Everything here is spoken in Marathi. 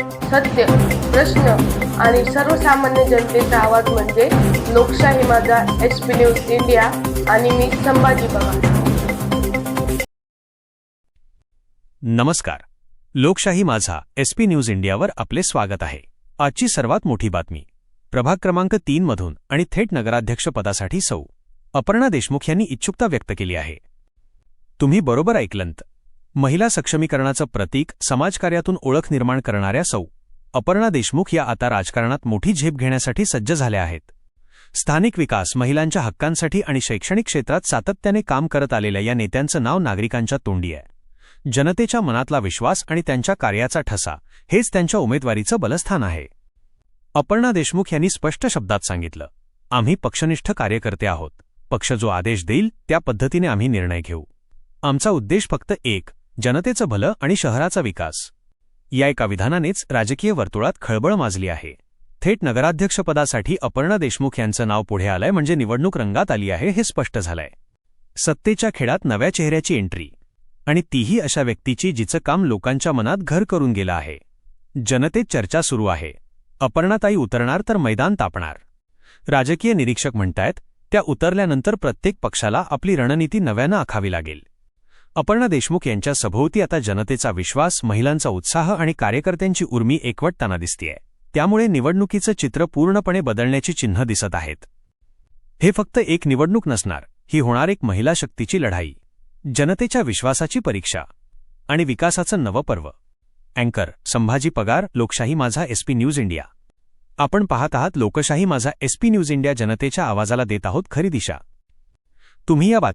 सत्य प्रश्न आणि सर्वसामान्य जनतेचा आवाज म्हणजे लोकशाही माझा एस पी न्यूज इंडिया आणि मी संभाजी पवार नमस्कार. लोकशाही माझा एसपी न्यूज इंडियावर आपले स्वागत आहे. आजची सर्वात मोठी बातमी. प्रभाग क्रमांक तीन मधून आणि थेट नगराध्यक्ष पदासाठी सौ. अपर्णा देशमुख यांनी इच्छुकता व्यक्त केली आहे. तुम्ही बरोबर ऐकलंत. महिला सक्षमीकरणाचं प्रतीक समाजकार्यातून ओळख निर्माण करणाऱ्या सौ. अपर्णा देशमुख या आता राजकारणात मोठी झेप घेण्यासाठी सज्ज झाल्या आहेत. स्थानिक विकास महिलांच्या हक्कांसाठी आणि शैक्षणिक क्षेत्रात सातत्याने काम करत आलेल्या या नेत्यांचं नाव नागरिकांच्या तोंडी आहे. जनतेच्या मनातला विश्वास आणि त्यांच्या कार्याचा ठसा हेच त्यांच्या उमेदवारीचं बलस्थान आहे. अपर्णा देशमुख यांनी स्पष्ट शब्दात सांगितलं आम्ही पक्षनिष्ठ कार्यकर्ते आहोत. पक्ष जो आदेश देईल त्या पद्धतीने आम्ही निर्णय घेऊ. आमचा उद्देश फक्त एक जनतेचं भलं आणि शहराचा विकास. या एका विधानानेच राजकीय वर्तुळात खळबळ माजली आहे. थेट नगराध्यक्षपदासाठी अपर्णा देशमुख यांचं नाव पुढे आलंय म्हणजे निवडणूक रंगात आली आहे हे स्पष्ट झालंय. सत्तेच्या खेळात नव्या चेहऱ्याची एंट्री. आणि तीही अशा व्यक्तीची जिचं काम लोकांच्या मनात घर करून गेलं आहे. जनतेत चर्चा सुरू आहे. अपर्णाताई उतरणार तर मैदान तापणार. राजकीय निरीक्षक म्हणतायत त्या उतरल्यानंतर प्रत्येक पक्षाला आपली रणनीती नव्यानं आखावी लागेल. अपर्णा देशमुख यांच्या सभोवती आता जनतेचा विश्वास महिलांचा उत्साह आणि कार्यकर्त्यांची उर्मी एकवटताना दिसतीये. त्यामुळे निवडणुकीचं चित्र पूर्णपणे बदलण्याची चिन्ह दिसत आहेत. हे फक्त एक निवडणूक नसणार ही होणार एक महिला शक्तीची लढाई. जनतेच्या विश्वासाची परीक्षा आणि विकासाचं नवं पर्व. अँकर संभाजी पगार लोकशाही माझा एसपी न्यूज इंडिया. आपण पाहत आहात लोकशाही माझा एसपी न्यूज इंडिया जनतेच्या आवाजाला देत आहोत खरी दिशा. तुम्ही या बात